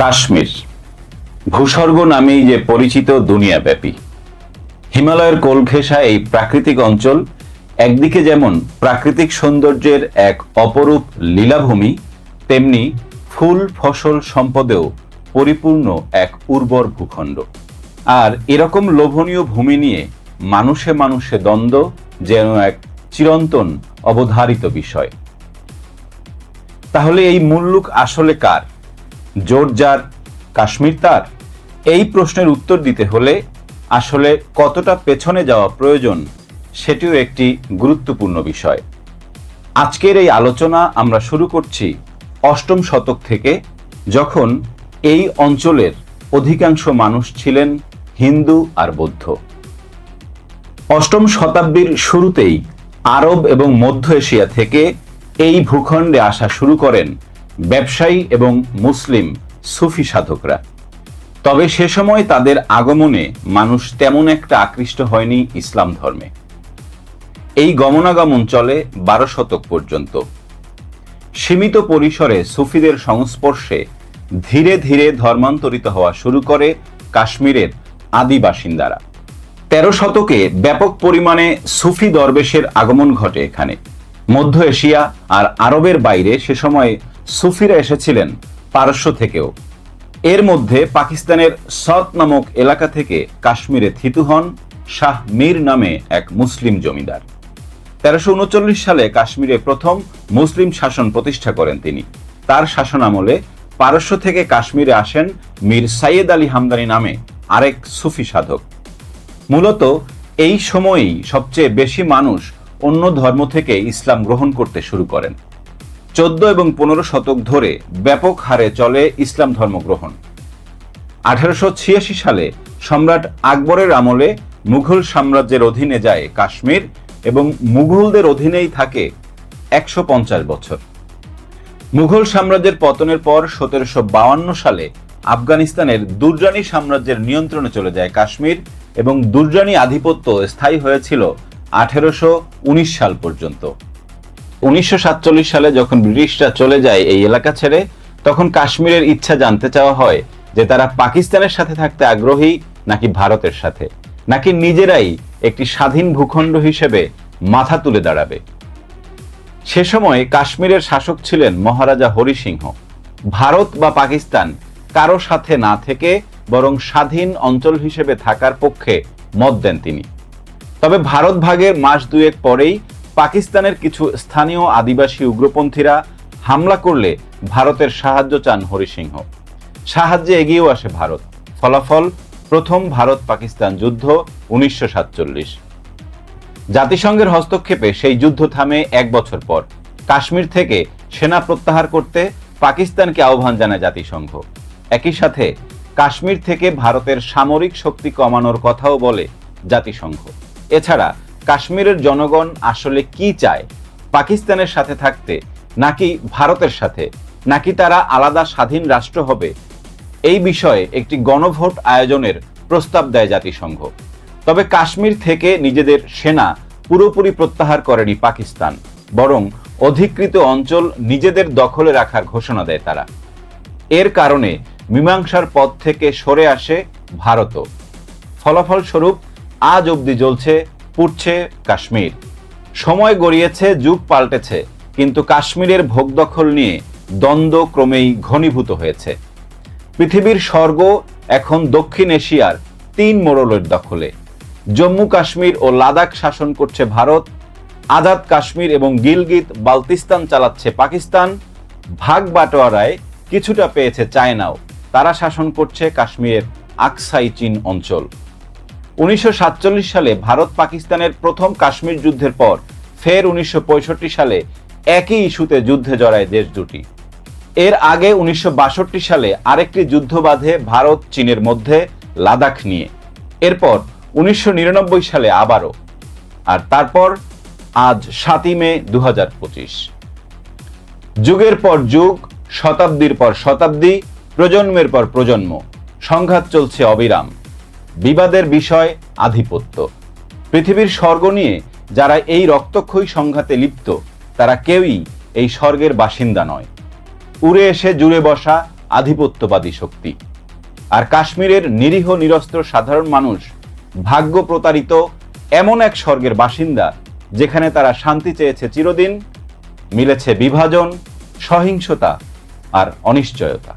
কাশ্মীর। ভূস্বর্গ নামেই যে পরিচিত দুনিয়াব্যাপী। হিমালয়ের কোল ঘেঁষা এই প্রাকৃতিক অঞ্চল একদিকে যেমন প্রাকৃতিক সৌন্দর্যের এক অপরূপ লীলাভূমি, তেমনি ফুল, ফসল সম্পদেও পরিপূর্ণ এক উর্বর ভূখণ্ড। আর এরকম লোভনীয় ভূমি নিয়ে মানুষে মানুষে দ্বন্দ্ব যেন এক চিরন্তন অবধারিত বিষয়। তাহলে এই মুল্লুক আসলে কার? জোরজার কাশ্মীর তার? এই প্রশ্নের উত্তর দিতে হলে আসলে কতটা পেছনে যাওয়া প্রয়োজন সেটিও একটি গুরুত্বপূর্ণ বিষয়। আজকের এই আলোচনা আমরা শুরু করছি অষ্টম শতক থেকে যখন এই অঞ্চলের অধিকাংশ মানুষ ছিলেন হিন্দু আর বৌদ্ধ। অষ্টম শতাব্দীর শুরুতেই আরব এবং মধ্য এশিয়া থেকে এই ভূখণ্ডে আসা শুরু করেন ব্যবসায়ী এবং মুসলিম সুফি সাধকরা। তবে সে সময় তাদের আগমনে মানুষ তেমন একটা আকৃষ্ট হয়নি ইসলাম ধর্মে। এই গমনাগমন চলে বারো শতক পর্যন্ত। সীমিত পরিসরে সুফিদের সংস্পর্শে ধীরে ধীরে ধর্মান্তরিত হওয়া শুরু করে কাশ্মীরের আদি বাসিন্দারা। তেরো শতকে ব্যাপক পরিমাণে সুফি দরবেশের আগমন ঘটে এখানে। মধ্য এশিয়া আর আরবের বাইরে সে সময় সুফিরা এসেছিলেন পারস্য থেকেও। এর মধ্যে পাকিস্তানের সৎ নামক এলাকা থেকে কাশ্মীরে থিতু হন শাহ মীর নামে এক মুসলিম জমিদার। তেরোশো উনচল্লিশ সালে কাশ্মীরে প্রথম মুসলিম শাসন প্রতিষ্ঠা করেন তিনি। তার শাসন আমলে পারস্য থেকে কাশ্মীরে আসেন মীর সাইয়েদ আলী হামদানি নামে আরেক সুফি সাধক। মূলত এই সময়েই সবচেয়ে বেশি মানুষ অন্য ধর্ম থেকে ইসলাম গ্রহণ করতে শুরু করেন। চোদ্দ এবং পনেরো শতক ধরে ব্যাপক হারে চলে ইসলাম ধর্মগ্রহণ। আঠারোশো ছিয়াশি সালে সম্রাট আকবরের আমলে মুঘল সাম্রাজ্যের অধীনে যায় কাশ্মীর এবং মুঘলদের অধীনেই থাকে একশো পঞ্চাশ বছর। মুঘল সাম্রাজ্যের পতনের পর সতেরোশো সালে আফগানিস্তানের দুররানি সাম্রাজ্যের নিয়ন্ত্রণে চলে যায় কাশ্মীর এবং দুররানি আধিপত্য স্থায়ী হয়েছিল আঠেরোশো উনিশ সাল পর্যন্ত। উনিশশো সাতচল্লিশ সালে যখন ব্রিটিশরা চলে যায় এই এলাকা ছেড়ে, তখন কাশ্মীরের ইচ্ছা জানতে চাওয়া হয় যে তারা পাকিস্তানের সাথে থাকতে আগ্রহী নাকি ভারতের সাথে। নাকি নিজেরাই একটি স্বাধীন ভূখণ্ড হিসেবে মাথা তুলে দাঁড়াবে। সে সময় কাশ্মীরের শাসক ছিলেন মহারাজা হরি সিংহ ভারত বা পাকিস্তান কারও সাথে না থেকে বরং স্বাধীন অঞ্চল হিসেবে থাকার পক্ষে মত দেন তিনি। তবে ভারত ভাগের মাস দুয়েক পরেই পাকিস্তানের কিছু স্থানীয় আদিবাসী উগ্রপন্থীরা হামলা করলে ভারতের সাহায্য চান হরিসিংহ। সাহায্যে এগিয়েও আসে ভারত। ফলাফল, প্রথম ভারত পাকিস্তান যুদ্ধ উনিশশো সাতচল্লিশ। জাতিসংঘের হস্তক্ষেপে সেই যুদ্ধ থামে এক বছর পর। কাশ্মীর থেকে সেনা প্রত্যাহার করতে পাকিস্তানকে আহ্বান জানায় জাতিসংঘ। একই সাথে কাশ্মীর থেকে ভারতের সামরিক শক্তি কমানোর কথাও বলে জাতিসংঘ। এছাড়া কাশ্মীরের জনগণ আসলে কি চায়? পাকিস্তানের সাথে থাকতে নাকি ভারতের সাথে? নাকি তারা আলাদা স্বাধীন রাষ্ট্র হবে? এই বিষয়ে একটি গণভোট আয়োজনের প্রস্তাব দেয় জাতিসংঘ। তবে কাশ্মীর থেকে নিজেদের সেনা পুরোপুরি প্রত্যাহার করেনি পাকিস্তান, বরং অধিকৃত অঞ্চল নিজেদের দখলে রাখার ঘোষণা দেয় তারা। এর কারণে মীমাংসার পথ থেকে সরে আসে ভারতও। ফলাফলস্বরূপ আজ অবধি জ্বলছে পুড়ছে কাশ্মীর। সময় গড়িয়েছে, যুগ পাল্টেছে, কিন্তু কাশ্মীরের ভোগ দখল নিয়ে দ্বন্দ্ব ক্রমেই ঘনীভূত হয়েছে। পৃথিবীর স্বর্গ এখন দক্ষিণ এশিয়ার তিন মোড়লের দখলে। জম্মু কাশ্মীর ও লাদাখ শাসন করছে ভারত, আজাদ কাশ্মীর এবং গিলগিত বালতিস্তান চালাচ্ছে পাকিস্তান, ভাগ বাটোয়ারায় কিছুটা পেয়েছে চায়নাও। তারা শাসন করছে কাশ্মীরের আকসাই চীন অঞ্চল। উনিশশো সাতচল্লিশ সালে ভারত পাকিস্তানের প্রথম কাশ্মীর যুদ্ধের পর, ফের উনিশশো পঁয়ষট্টি সালে একই ইস্যুতে যুদ্ধে জড়ায় দেশ দুটি। এর আগে উনিশশো বাষট্টি সালে আরেকটি যুদ্ধ বাঁধে ভারত চীনের মধ্যে লাদাখ নিয়ে। এরপর উনিশশো নিরানব্বই সালে আবারও। আর তারপর আজ সাতই মে দু হাজার পঁচিশ। যুগের পর যুগ, শতাব্দীর পর শতাব্দী, প্রজন্মের পর প্রজন্ম। সংঘাত চলছে অবিরাম। বিবাদের বিষয় আধিপত্য। পৃথিবীর স্বর্গ নিয়ে যারা এই রক্তক্ষয়ী সংঘাতে লিপ্ত, তারা কেউই এই স্বর্গের বাসিন্দা নয়। উড়ে এসে জুড়ে বসা আধিপত্যবাদী শক্তি। আর কাশ্মীরের নিরীহ নিরস্ত্র সাধারণ মানুষ ভাগ্য প্রতারিত এমন এক স্বর্গের বাসিন্দা, যেখানে তারা শান্তি চেয়েছে চিরদিন, মিলেছে বিভাজন, সহিংসতা আর অনিশ্চয়তা।